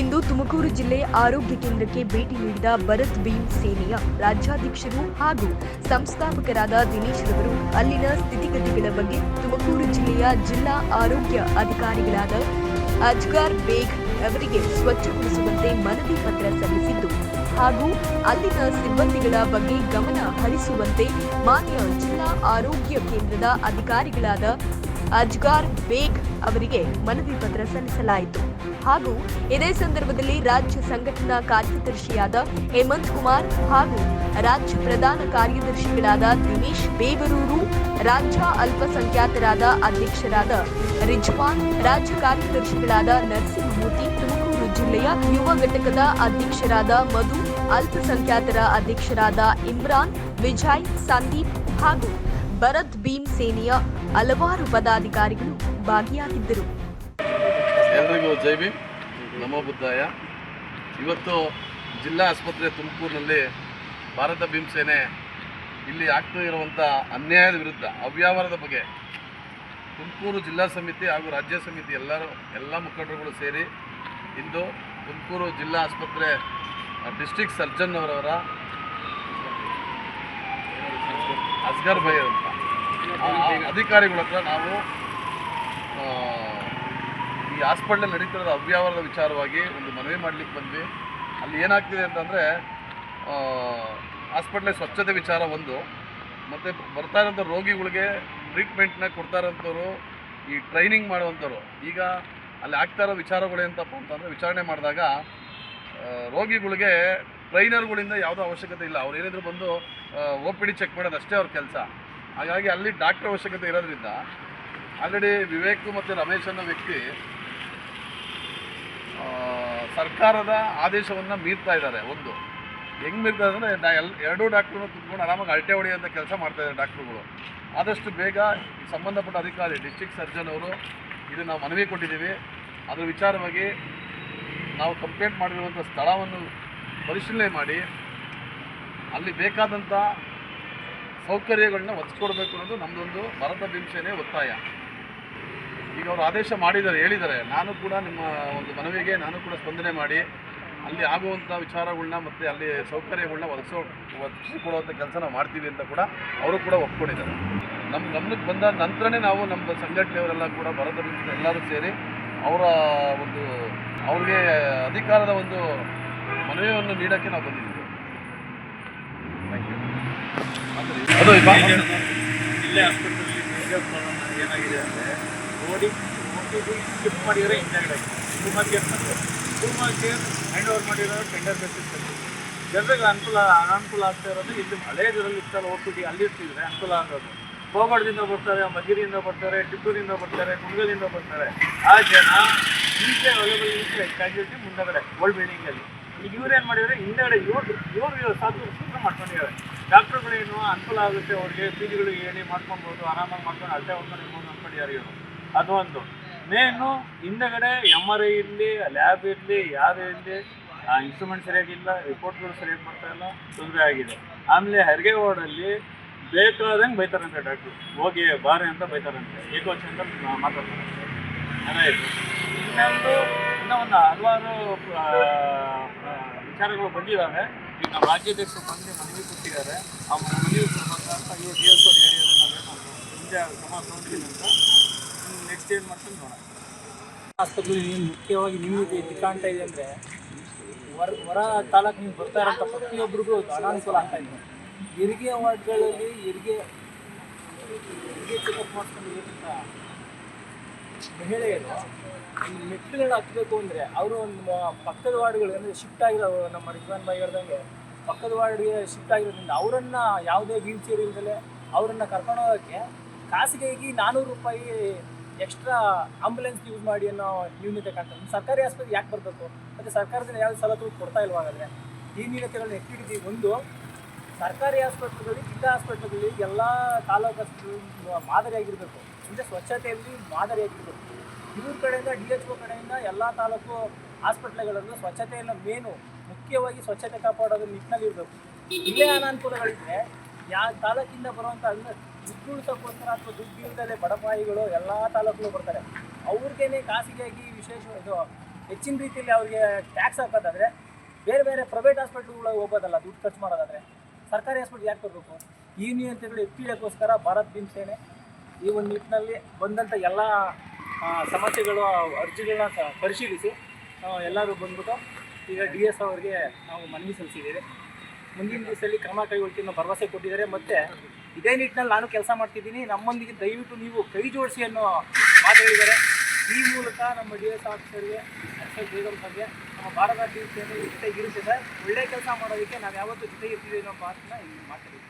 ಇಂದು ತುಮಕೂರು ಜಿಲ್ಲೆ ಆರೋಗ್ಯ ಕೇಂದ್ರಕ್ಕೆ ಭೇಟಿ ನೀಡಿದ ಭರತ್ ಭೀಮ್ ಸೇನೆಯ ರಾಜ್ಯಾಧ್ಯಕ್ಷರು ಹಾಗೂ ಸಂಸ್ಥಾಪಕರಾದ ದಿನೇಶ್ ರವರು, ಅಲ್ಲಿನ ಸ್ಥಿತಿಗತಿಗಳ ಬಗ್ಗೆ ತುಮಕೂರು ಜಿಲ್ಲೆಯ ಜಿಲ್ಲಾ ಆರೋಗ್ಯ ಅಧಿಕಾರಿಗಳಾದ ಅಜ್ಗಾರ್ ಬೇಗ್ ಅವರಿಗೆ ಸ್ವಚ್ಛಗೊಳಿಸುವಂತೆ ಮನವಿ ಪತ್ರ ಸಲ್ಲಿಸಿದ್ದು ಹಾಗೂ ಅಲ್ಲಿನ ಸಿಬ್ಬಂದಿಗಳ ಬಗ್ಗೆ ಗಮನ ಹರಿಸುವಂತೆ ಮಾನ್ಯ ಜಿಲ್ಲಾ ಆರೋಗ್ಯ ಕೇಂದ್ರದ ಅಧಿಕಾರಿಗಳಾದ ಅಜ್ಗಾರ್ ಬೇಗ್ ಅವರಿಗೆ ಮನವಿ ಪತ್ರ ಸಲ್ಲಿಸಲಾಯಿತು. ಹಾಗೂ ಇದೇ ಸಂದರ್ಭದಲ್ಲಿ ರಾಜ್ಯ ಸಂಘಟನಾ ಕಾರ್ಯದರ್ಶಿಯಾದ ಹೇಮಂತ್ ಕುಮಾರ್ ಹಾಗೂ ರಾಜ್ಯ ಪ್ರಧಾನ ಕಾರ್ಯದರ್ಶಿಗಳಾದ ದಿನೇಶ್ ಬೇವರೂರು, ರಾಜ್ಯ ಅಲ್ಪಸಂಖ್ಯಾತರಾದ ಅಧ್ಯಕ್ಷರಾದ ರಿಜ್ವಾನ್, ರಾಜ್ಯ ಕಾರ್ಯದರ್ಶಿಗಳಾದ ನರಸಿಂಹಮೂರ್ತಿ, ತುಮಕೂರು ಜಿಲ್ಲೆಯ ಯುವ ಘಟಕದ ಅಧ್ಯಕ್ಷರಾದ ಮಧು, ಅಲ್ಪಸಂಖ್ಯಾತರ ಅಧ್ಯಕ್ಷರಾದ ಇಮ್ರಾನ್, ವಿಜಯ್, ಸಂದೀಪ್ ಹಾಗೂ ಭರತ್ ಭೀಮ್ ಸೇನೆಯ ಹಲವಾರು ಪದಾಧಿಕಾರಿಗಳು ಭಾಗಿಯಾಗಿದ್ದರು. ಎಲ್ರಿಗೂ ಜೈ ಭೀಮ್. ನಮೋ ಬುದ್ಧಾಯ. ಇವತ್ತು ಜಿಲ್ಲಾ ಆಸ್ಪತ್ರೆ ತುಮಕೂರಿನಲ್ಲಿ ಭಾರತ ಭೀಮಸೇನೆ ಇಲ್ಲಿ ಆಗ್ತಾ ಇರುವಂಥ ಅನ್ಯಾಯದ ವಿರುದ್ಧ ಅವ್ಯವಹಾರದ ಬಗ್ಗೆ ತುಮಕೂರು ಜಿಲ್ಲಾ ಸಮಿತಿ ಹಾಗೂ ರಾಜ್ಯ ಸಮಿತಿ ಎಲ್ಲರೂ, ಎಲ್ಲ ಮುಖಂಡರುಗಳು ಸೇರಿ ಇಂದು ತುಮಕೂರು ಜಿಲ್ಲಾ ಆಸ್ಪತ್ರೆ ಡಿಸ್ಟ್ರಿಕ್ಟ್ ಸರ್ಜನ್ ಅವರವರ ಅಸ್ಗರ್ ಭೈ ಅಂತ ಅಧಿಕಾರಿಗಳ ಹತ್ರ ನಾವು ಹಾಸ್ಪಿಟ್ಲಲ್ಲಿ ನಡೀತಿರೋದು ಅವ್ಯವಹಾರದ ವಿಚಾರವಾಗಿ ಒಂದು ಮನವಿ ಮಾಡಲಿಕ್ಕೆ ಬಂದ್ವಿ. ಅಲ್ಲಿ ಏನಾಗ್ತಿದೆ ಅಂತಂದರೆ ಹಾಸ್ಪಿಟ್ಲಲ್ಲಿ ಸ್ವಚ್ಛತೆ ವಿಚಾರ ಒಂದು. ಮತ್ತು ಬರ್ತಾ ಇರೋಂಥ ರೋಗಿಗಳಿಗೆ ಟ್ರೀಟ್ಮೆಂಟ್ನ ಕೊಡ್ತಾ ಇರೋಂಥವ್ರು ಈ ಟ್ರೈನಿಂಗ್ ಮಾಡುವಂಥವ್ರು. ಈಗ ಅಲ್ಲಿ ಆಗ್ತಾ ಇರೋ ವಿಚಾರಗಳು ಅಂತಂದರೆ, ವಿಚಾರಣೆ ಮಾಡಿದಾಗ ರೋಗಿಗಳಿಗೆ ಟ್ರೈನರ್ಗಳಿಂದ ಯಾವುದೋ ಅವಶ್ಯಕತೆ ಇಲ್ಲ. ಅವ್ರು ಏನಿದ್ರು ಬಂದು ಒ ಪಿ ಡಿ ಚೆಕ್ ಮಾಡೋದು ಅಷ್ಟೇ ಅವ್ರ ಕೆಲಸ. ಹಾಗಾಗಿ ಅಲ್ಲಿ ಡಾಕ್ಟರ್ ಅವಶ್ಯಕತೆ ಇರೋದ್ರಿಂದ, ಆಲ್ರೆಡಿ ವಿವೇಕ್ ಮತ್ತು ರಮೇಶ್ ಅನ್ನೋ ವ್ಯಕ್ತಿ ಸರ್ಕಾರದ ಆದೇಶವನ್ನು ಮೀರ್ತಾ ಇದ್ದಾರೆ. ಒಂದು, ಹೆಂಗೆ ಮೀರ್ತಾ ಇದ್ದಾರೆ ಅಂದರೆ ನಾ ಎಲ್ ಎರಡೂ ಡಾಕ್ಟ್ರನ್ನ ಕುತ್ಕೊಂಡು ಆರಾಮಾಗಿ ಅಳಟೆ ಹೊಡೆಯುವಂಥ ಕೆಲಸ ಮಾಡ್ತಾ ಇದ್ದಾರೆ ಡಾಕ್ಟ್ರುಗಳು. ಆದಷ್ಟು ಬೇಗ ಸಂಬಂಧಪಟ್ಟ ಅಧಿಕಾರಿ, ಡಿಸ್ಟ್ರಿಕ್ಟ್ ಸರ್ಜನ್ ಅವರು ಇದು ನಾವು ಮನವಿ ಕೊಟ್ಟಿದ್ದೀವಿ. ಅದರ ವಿಚಾರವಾಗಿ ನಾವು ಕಂಪ್ಲೇಂಟ್ ಮಾಡಿರುವಂಥ ಸ್ಥಳವನ್ನು ಪರಿಶೀಲನೆ ಮಾಡಿ, ಅಲ್ಲಿ ಬೇಕಾದಂಥ ಸೌಕರ್ಯಗಳನ್ನ ಒದಗಿಸ್ಕೊಡ್ಬೇಕು ಅನ್ನೋದು ನಮ್ಮದೊಂದು ಭಾರತ ಭೀಮಸೇನೆ ಒತ್ತಾಯ. ಈಗ ಅವರು ಆದೇಶ ಮಾಡಿದ್ದಾರೆ, ಹೇಳಿದ್ದಾರೆ. ನಾನು ಕೂಡ ನಿಮ್ಮ ಒಂದು ಮನವಿಗೆ ನಾನು ಕೂಡ ಸ್ಪಂದನೆ ಮಾಡಿ, ಅಲ್ಲಿ ಆಗುವಂಥ ವಿಚಾರಗಳನ್ನ ಮತ್ತು ಅಲ್ಲಿ ಸೌಕರ್ಯಗಳನ್ನ ಒದಗಿಸೋ ಒದಗಿಸಿಕೊಡುವಂಥ ಕೆಲಸ ನಾವು ಮಾಡ್ತೀವಿ ಅಂತ ಕೂಡ ಅವರು ಕೂಡ ಒಪ್ಕೊಂಡಿದ್ದಾರೆ. ನಮ್ಮ ಗಮನಕ್ಕೆ ಬಂದ ನಂತರನೇ ನಾವು ನಮ್ಮ ಸಂಘಟನೆಯವರೆಲ್ಲ ಕೂಡ ಭೀಮಸೇನೆ ಎಲ್ಲರೂ ಸೇರಿ ಅವರ ಒಂದು, ಅವ್ರಿಗೆ ಅಧಿಕಾರದ ಒಂದು ಮನವಿಯನ್ನು ನೀಡೋಕ್ಕೆ ನಾವು ಬಂದಿದ್ದೀವಿ. ಥ್ಯಾಂಕ್ ಯು ಅದು ಇಪ್ಪ. ಇಲ್ಲೇ ಹಾಸ್ಪಿಟಲಲ್ಲಿ ಮೇಜರ್ ಪ್ರಾಬ್ಲಮ್ ಏನಾಗಿದೆ ಅಂದರೆ ಓಟಿಗೆ ಶಿಫ್ಟ್ ಮಾಡಿದರೆ ಹಿಂದೆಗಡೆ ಹ್ಯೂಮನ್ ಕೇರ್ ಮಾಡಿದ್ದಾರೆ ಹ್ಯೂಮನ್ ಕೇರ್ ಹ್ಯಾಂಡ್ ಓವರ್ ಮಾಡಿರೋದು ಟೆಂಡರ್ ಬೇಸಿಸ್ ಜನರಿಗೆ ಅನುಕೂಲ, ಅನಾನುಕೂಲ ಆಗ್ತಾ ಇರೋದು ಇಲ್ಲಿ ಹಳೆ ಇದರಲ್ಲಿ ಇರ್ತಾರೆ ಓ ಪಿ ಡಿ ಅಲ್ಲಿ ಇರ್ತಿದ್ರೆ ಅನುಕೂಲ ಆಗೋದು. ಕೋಗಡದಿಂದ ಬರ್ತಾರೆ ಮಗಿರಿಯಿಂದ ಬರ್ತಾರೆ ಟಿಪ್ಪೂರಿಂದ ಬರ್ತಾರೆ ಕುಂಗಲಿಂದ ಬರ್ತಾರೆ. ಆ ಜನ ಈಚೆ ಅವೈಲೇಬಲ್ ಕ್ಯಾಜುಲಿಟಿ ಮುಂದಗಡೆ ಓಲ್ಡ್ ಬಿಲ್ಡಿಂಗಲ್ಲಿ ಈಗ ಇವ್ರು ಏನು ಮಾಡಿದರೆ ಹಿಂದೆಗಡೆ ಇವ್ರು ಇವ್ರು ಸಾಕು ಸೂತ್ರ ಮಾಡ್ಕೊಂಡಿದ್ದಾರೆ. ಡಾಕ್ಟ್ರುಗಳೇನು ಅನುಕೂಲ ಆಗುತ್ತೆ ಅವ್ರಿಗೆ ಪಿ ಜಿಗಳಿಗೆ ಹೇಳಿ ಮಾಡ್ಕೊಬೋದು ಆರಾಮಾಗಿ ಮಾಡ್ಕೊಂಡು ಅಲ್ಲೇ ಹೊಂದ್ಕೊಂಡು ಇರ್ಬೋದು ಅಂದ್ಕೊಂಡಿದ್ದಾರೆ ಇವರು. ಅದೊಂದು. ಮೇನು ಹಿಂದಗಡೆ ಎಂ ಆರ್ ಐ ಇರಲಿ ಲ್ಯಾಬ್ ಇರಲಿ ಯಾರೇ ಇರಲಿ ಇನ್ಸ್ಟ್ರೂಮೆಂಟ್ ಸರಿಯಾಗಿಲ್ಲ ರಿಪೋರ್ಟ್ಗಳು ಸರಿಯಾಗಿ ಬರ್ತಾ ಇಲ್ಲ ತೊಂದರೆ ಆಗಿದೆ. ಆಮೇಲೆ ಹೆರಿಗೆ ವಾರ್ಡಲ್ಲಿ ಬೇಕಾದಂಗೆ ಬೈತಾರಂತೆ ಡಾಕ್ಟ್ರು ಹೋಗಿ ಬಾರೆ ಅಂತ ಬೈತಾರಂತೆ. ಏಕೋಚ ಅಂತ ಮಾತಾಡ್ತಾರೆ ಅದಾಯಿತು ಇನ್ನೊಂದು ಇನ್ನೂ ಒಂದು ಹಲವಾರು ಆ, ಆ, ವಿಚಾರಗಳು ಬಂದಿದ್ದಾವೆ ಈಗ ನಮ್ಮ ರಾಜ್ಯಾಧ್ಯಕ್ಷರು ಬಂದು ಮನವಿ ಕೊಟ್ಟಿದ್ದಾರೆ. ಆ ಮನವಿ ಅಂತ ಇವತ್ತು ಹೇಳಿದ್ರೆ ನಾವೇನು ಮುಂದೆ ಕ್ರಮ ಅಂತ. ನೆಕ್ಸ್ಟ್ ಏನು ಮಾಡ್ತೀನಿ ನೋಡೋಣ. ಆಸ್ಪತ್ರೆಯಲ್ಲಿ ಮುಖ್ಯವಾಗಿ ನಿಮಗೆ ಇದು ಕಾಣ್ತಾ ಇದೆ ಅಂದರೆ ಹೊರ ಹೊರ ನೀವು ಬರ್ತಾ ಇರೋಂಥ ಪ್ರತಿಯೊಬ್ಬರಿಗೂ ಅನಾನುಕೂಲ ಆಗ್ತಾ ಇದೆ. ಹೆರಿಗೆ ವಾರ್ಡ್ಗಳಲ್ಲಿ ಹೆರಿಗೆ ಹೆರಿಗೆ ಚೆಕಪ್ ಮಾಡ್ಕೊಂಡು ಇರೋಂಥ ಮಹಿಳೆಯರು ಮೆಟ್ಟಿಲುಗಳು ಹತ್ತಬೇಕು ಅಂದರೆ ಅವರು ಒಂದು ಪಕ್ಕದ ವಾರ್ಡ್ಗಳು ಅಂದರೆ ಶಿಫ್ಟ್ ಆಗಿರೋ ನಮ್ಮ ರಿಜ್ವಾನ್ ಬಾಯಿ ಹೇಳ್ದಂಗೆ ಪಕ್ಕದ ವಾರ್ಡ್ಗೆ ಶಿಫ್ಟ್ ಆಗಿರೋದ್ರಿಂದ ಅವರನ್ನು ಯಾವುದೇ ವೀಲ್ ಚೇರ್ ಇಲ್ದಲೆ ಅವರನ್ನು ಕರ್ಕೊಂಡು ಹೋಗೋಕ್ಕೆ ಖಾಸಗಿಯಾಗಿ ನಾನ್ನೂರು ರೂಪಾಯಿ ಎಕ್ಸ್ಟ್ರಾ ಆಂಬುಲೆನ್ಸ್ ಯೂಸ್ ಮಾಡಿ ಅನ್ನೋ ನ್ಯೂನತೆ ಕಾಣ್ತದೆ. ಸರ್ಕಾರಿ ಆಸ್ಪತ್ರೆ ಯಾಕೆ ಬರಬೇಕು? ಮತ್ತು ಸರ್ಕಾರದಿಂದ ಯಾವ ಸವಲತ್ತು ಕೊಡ್ತಾ ಇಲ್ವ ಹಾಗಾದರೆ? ಈ ನ್ಯೂನತೆಗಳನ್ನ ಎತ್ತಿಡಿದ್ವಿ ಒಂದು, ಸರ್ಕಾರಿ ಆಸ್ಪತ್ರೆಗಳಲ್ಲಿ, ಜಿಲ್ಲಾ ಆಸ್ಪತ್ರೆಗಳಲ್ಲಿ ಎಲ್ಲ ತಾಲೂಕು ಮಾದರಿಯಾಗಿರಬೇಕು ಅಂದರೆ ಸ್ವಚ್ಛತೆಯಲ್ಲಿ ಮಾದರಿಯಾಗಿರಬೇಕು ಇವ್ರ ಕಡೆಯಿಂದ, ಡಿ ಎಚ್ ಒ ಕಡೆಯಿಂದ ಎಲ್ಲ ತಾಲೂಕು ಆಸ್ಪತ್ರೆಗಳನ್ನು ಸ್ವಚ್ಛತೆಯನ್ನು ಮೇನು ಮುಖ್ಯವಾಗಿ ಸ್ವಚ್ಛತೆ ಕಾಪಾಡೋದು ನಿಟ್ಟಿನಲ್ಲಿ ಇರಬೇಕು ಇಲ್ಲೇ ಅನಾನುಕೂಲಗಳಿದ್ರೆ ಯಾವ ತಾಲೂಕಿಂದ ಬರುವಂಥ ಅಂದರೆ ದುಡ್ಡು ಉಳಿಸೋಕ್ಕೋಸ್ಕರ ಅಥವಾ ದುಡ್ಡು ಇಲ್ಲದೆ ಬಡಪಾಯಿಗಳು ಎಲ್ಲ ತಾಲೂಕು ಬರ್ತಾರೆ. ಅವ್ರಿಗೇನೆ ಖಾಸಗಿಯಾಗಿ ವಿಶೇಷ ಇದು ಹೆಚ್ಚಿನ ರೀತಿಯಲ್ಲಿ ಅವ್ರಿಗೆ ಟ್ಯಾಕ್ಸ್ ಹಾಕೋದಾದ್ರೆ ಬೇರೆ ಬೇರೆ ಪ್ರೈವೇಟ್ ಹಾಸ್ಪಿಟ್ಲ್ಗಳಿಗೆ ಹೋಗೋದಲ್ಲ ದುಡ್ಡು ಖರ್ಚು ಮಾಡೋದಾದ್ರೆ. ಸರ್ಕಾರಿ ಹಾಸ್ಪಿಟ್ಲ್ ಯಾಕೆ ಕೊಡಬೇಕು? ಈ ನಿಯಂತ್ರಣಗಳು ಎತ್ತಿಡೋಕ್ಕೋಸ್ಕರ ಭಾರತ್ ಭೀಮ್ ಸೇನೆ ಈ ಒಂದು ನಿಟ್ಟಿನಲ್ಲಿ ಬಂದಂಥ ಎಲ್ಲ ಸಮಸ್ಯೆಗಳು, ಅರ್ಜಿಗಳನ್ನ ಪರಿಶೀಲಿಸಿ ಎಲ್ಲರೂ ಬಂದ್ಬಿಟ್ಟು ಈಗ ಡಿ ಎಸ್ ಅವರಿಗೆ ನಾವು ಮನವಿ ಸಲ್ಲಿಸಿದ್ದೀವಿ. ಮುಂದಿನ ದಿವಸದಲ್ಲಿ ಕ್ರಮ ಕೈಗೊಳ್ತೀವಿ ಭರವಸೆ ಕೊಟ್ಟಿದ್ದಾರೆ. ಮತ್ತು ಇದೇ ನಿಟ್ಟಿನಲ್ಲಿ ನಾನು ಕೆಲಸ ಮಾಡ್ತಿದ್ದೀನಿ. ನಮ್ಮೊಂದಿಗೆ ದಯವಿಟ್ಟು ನೀವು ಕೈ ಜೋಡಿಸಿ ಅನ್ನೋ ಮಾತು ಹೇಳಿದ್ದಾರೆ. ಈ ಮೂಲಕ ನಮ್ಮ ಡಿ ಎಸ್ ಆಫೀಸರ್ಗೆ, ಅಕ್ಷಯ್ ಬೇಗಂ ಸರ್ಗೆ, ನಮ್ಮ ಭಾರತ ಟಿ ಸೇನೆ ಜೊತೆ ಇರುತ್ತೆ ಸರ್. ಒಳ್ಳೆ ಕೆಲಸ ಮಾಡೋದಕ್ಕೆ ನಾವು ಯಾವತ್ತೂ ಜೊತೆ ಇರ್ತೀವಿ ಅನ್ನೋ ಮಾತನ್ನ ಇಲ್ಲಿ ಮಾತಾಡಿದ್ದೀವಿ.